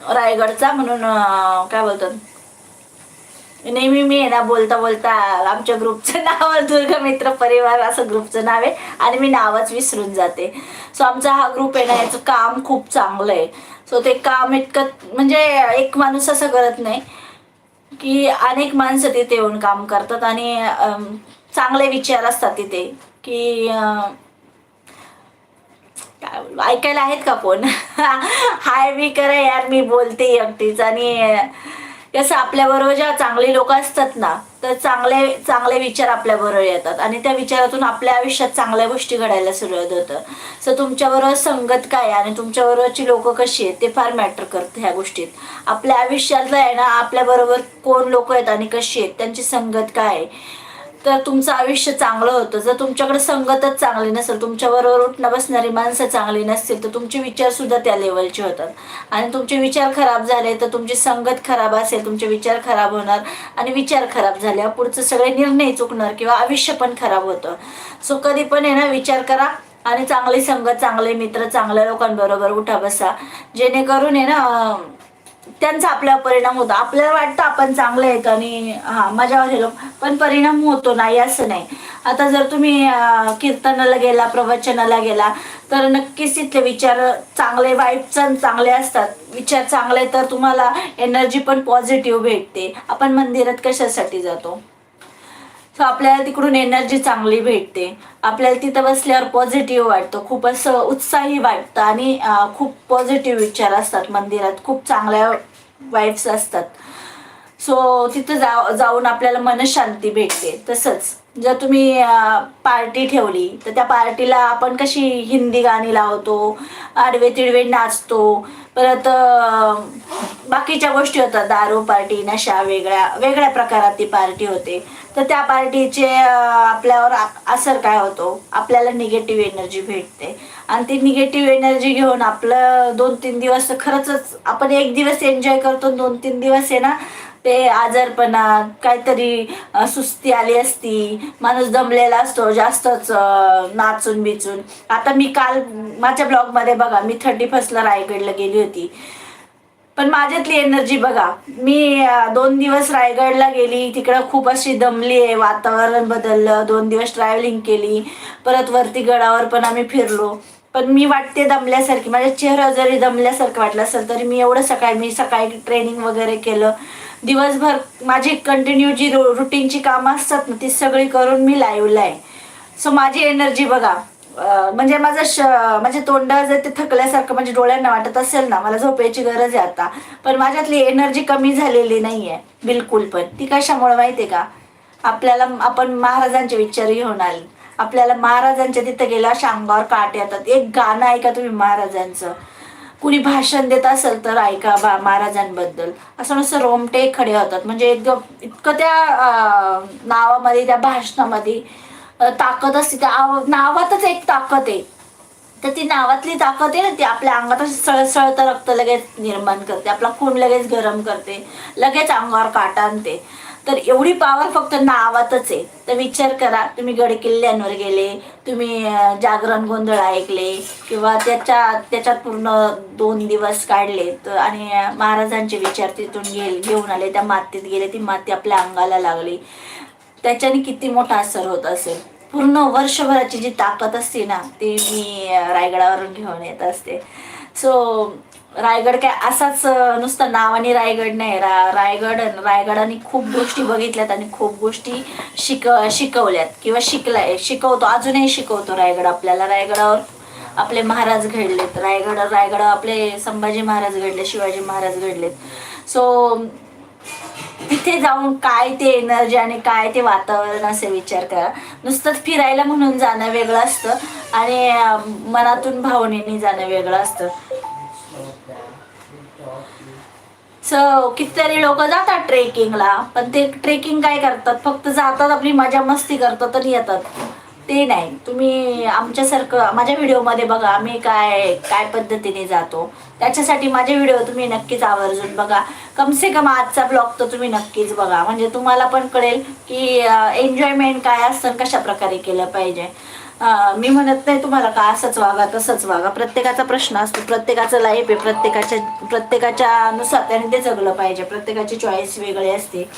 रायगडचा म्हणून काय बोलतात नेहमी मी आहे ना बोलता बोलता आमच्या ग्रुपचं नाव दुर्गा मित्र परिवार असं ग्रुपचं नाव आहे आणि मी नावच विसरून जाते. सो आमचा हा ग्रुप आहे ना याचं काम खूप चांगलं आहे. सो ते काम इतकं म्हणजे एक माणूस असं करत नाही की अनेक माणसं तिथे येऊन काम करतात आणि चांगले विचार असतात तिथे की काय ऐकायला आहेत का फोन? हाय मी करा यार मी बोलते एकटीच आणि कसं आपल्याबरोबर ज्या चांगली लोक असतात ना तर चांगले चांगले विचार आपल्याबरोबर येतात आणि त्या विचारातून आपल्या आयुष्यात चांगल्या गोष्टी घडायला सुरुवात होतं. सो तुमच्याबरोबर संगत काय आहे आणि तुमच्याबरोबरची लोक कशी आहेत ते फार मॅटर करतं ह्या गोष्टीत. आपल्या आयुष्यातलं आहे ना आपल्याबरोबर कोण लोक आहेत आणि कशी आहेत त्यांची संगत काय आहे? तर तुमचं आयुष्य चांगलं होतं. जर तुमच्याकडे संगतच चांगली नसेल तुमच्याबरोबर उठणं बसणारी माणसं चांगली नसतील तर तुमचे विचार सुद्धा त्या लेवलचे होतात. आणि तुमचे विचार खराब झाले तर तुमची संगत खराब असेल तुमचे विचार खराब होणार आणि विचार खराब झाले. पुढचं सगळे निर्णय चुकणार किंवा आयुष्य पण खराब होतं. सो कधी पण आहे ना विचार करा आणि चांगली संगत चांगले मित्र चांगल्या लोकांबरोबर उठा बसा. जेणेकरून आहे ना त्यांचा आपल्यावर परिणाम होतो. आपल्याला वाटतं आपण चांगलं आहेत आणि हा मजावर हे पण परिणाम होतो नाही असं नाही. आता जर तुम्ही कीर्तनाला गेला प्रवचनाला गेला तर नक्कीच तिथले विचार चांगले वाईट चांगले असतात. विचार चांगले तर तुम्हाला एनर्जी पण पॉझिटिव्ह भेटते. आपण मंदिरात कशासाठी जातो? सो आपल्याला तिकडून एनर्जी चांगली भेटते. आपल्याला तिथं बसल्यावर पॉझिटिव्ह वाटतं. खूप असं उत्साही वाटतं आणि खूप पॉझिटिव्ह विचार असतात मंदिरात. खूप चांगल्या वाईब्स असतात. सो तिथं जा जाऊन आपल्याला मनशांती भेटते. तसंच. जर तुम्ही पार्टी ठेवली तर त्या पार्टीला आपण कशी हिंदी गाणी लावतो आडवे तिडवे नाचतो परत बाकीच्या गोष्टी होतात दारू पार्टी नशा वेगळ्या वेगळ्या प्रकारात ती पार्टी होते तर त्या पार्टीचे आपल्यावर असर काय होतो? आपल्याला निगेटिव्ह एनर्जी भेटते. आणि ती निगेटिव्ह एनर्जी घेऊन आपलं दोन तीन दिवस तर खरंच आपण एक दिवस एन्जॉय करतो दोन तीन दिवस आहे ना ते आजारपणा काहीतरी सुस्ती आली असती माणूस दमलेला असतो जास्तच नाचून बिचून. आता मी काल माझ्या ब्लॉगमध्ये बघा मी थर्टी फर्स्टला रायगडला गेली होती. पण माझ्यातली एनर्जी बघा मी दोन दिवस रायगडला गेली तिकडं खूप अशी दमली आहे वातावरण बदललं दोन दिवस ट्रॅव्हलिंग केली परत वरती गडावर पण आम्ही फिरलो. पण मी वाटते दमल्यासारखी माझ्या चेहरा जरी दमल्यासारखं वाटलं असेल तरी मी एवढं सकाळी मी सकाळी ट्रेनिंग वगैरे केलं. दिवसभर माझी कंटिन्यू जी रो रुटीनची कामं असतात ना ती सगळी करून मी लाईव्हला आहे. सो माझी एनर्जी बघा म्हणजे माझं श म्हणजे तोंड जर ते थकल्यासारखं म्हणजे डोळ्यांना वाटत असेल ना मला झोपायची गरज आहे आता. पण माझ्यातली एनर्जी कमी झालेली नाही आहे बिलकुल पण. ती कशामुळे माहिती आहे का? आपल्याला आपण महाराजांचे विचार घेऊन आले आपल्याला महाराजांच्या तिथं गेला अशा अंगावर काट येतात. एक गाणं ऐका तुम्ही महाराजांचं. कुणी भाषण देत असेल तर ऐका बा महाराजांबद्दल. असं नुसतं रोमटे खडे होतात. म्हणजे एकदम इतकं त्या नावामध्ये त्या भाषणामध्ये ताकद असते. त्या नावातच एक ताकद आहे. तर ती नावातली ताकद आहे ना ती आपल्या अंगात सळसळतं रक्त लगेच निर्माण करते. आपला खून लगेच गरम करते. लगेच अंगावर काटा आणते. तर एवढी पॉवर फक्त नावातच आहे. तर विचार करा तुम्ही गडकिल्ल्यांवर गेले तुम्ही जागरण गोंधळ ऐकले किंवा त्याच्या त्याच्यात पूर्ण दोन दिवस काढले. तर आणि महाराजांचे विचार तिथून गेले घेऊन आले त्या मातीत गेले ती माती आपल्या अंगाला लागली. त्याच्याने किती मोठा असर होत असेल. पूर्ण वर्षभराची जी ताकद असते ना ती मी रायगडावरून घेऊन येत असते. सो रायगड काय असाच अं, नुसतं नावाने रायगड नाही. रा रायगड रायगडाने खूप गोष्टी बघितल्यात आणि खूप गोष्टी शिक शिकवल्यात किंवा शिकलाय. शिकवतो अजूनही शिकवतो रायगड आपल्याला. रायगडावर आपले महाराज घडलेत. रायगड रायगड आपले संभाजी महाराज घडले शिवाजी महाराज घडलेत. सो तिथे जाऊन काय ते एनर्जी आणि काय ते वातावरण असे विचार करा. नुसतंच फिरायला म्हणून जाणं वेगळं असतं आणि मनातून भावनेने जाणं वेगळं असतं. कितीतरी लोक जातात ट्रेकिंगला पण ते ट्रेकिंग काय करतात? फक्त जातात आपली मजा मस्ती करतात आणि येतात. ते नाही. तुम्ही आमच्यासारखं माझ्या व्हिडिओमध्ये बघा आम्ही काय काय पद्धतीने जातो. त्याच्यासाठी माझे व्हिडिओ तुम्ही नक्कीच आवर्जून बघा. कमसे कम आजचा ब्लॉग तर तुम्ही नक्कीच बघा. म्हणजे तुम्हाला पण कळेल की एन्जॉयमेंट काय असतं कशा प्रकारे केलं पाहिजे. मी म्हणत नाही तुम्हाला का असंच वागा तसंच वागा. प्रत्येकाचा प्रश्न असतो. प्रत्येकाचं लाईफ आहे. प्रत्येकाच्या प्रत्येकाच्या नुसार त्याने ते जगलं पाहिजे. प्रत्येकाची चॉईस वेगळी असते.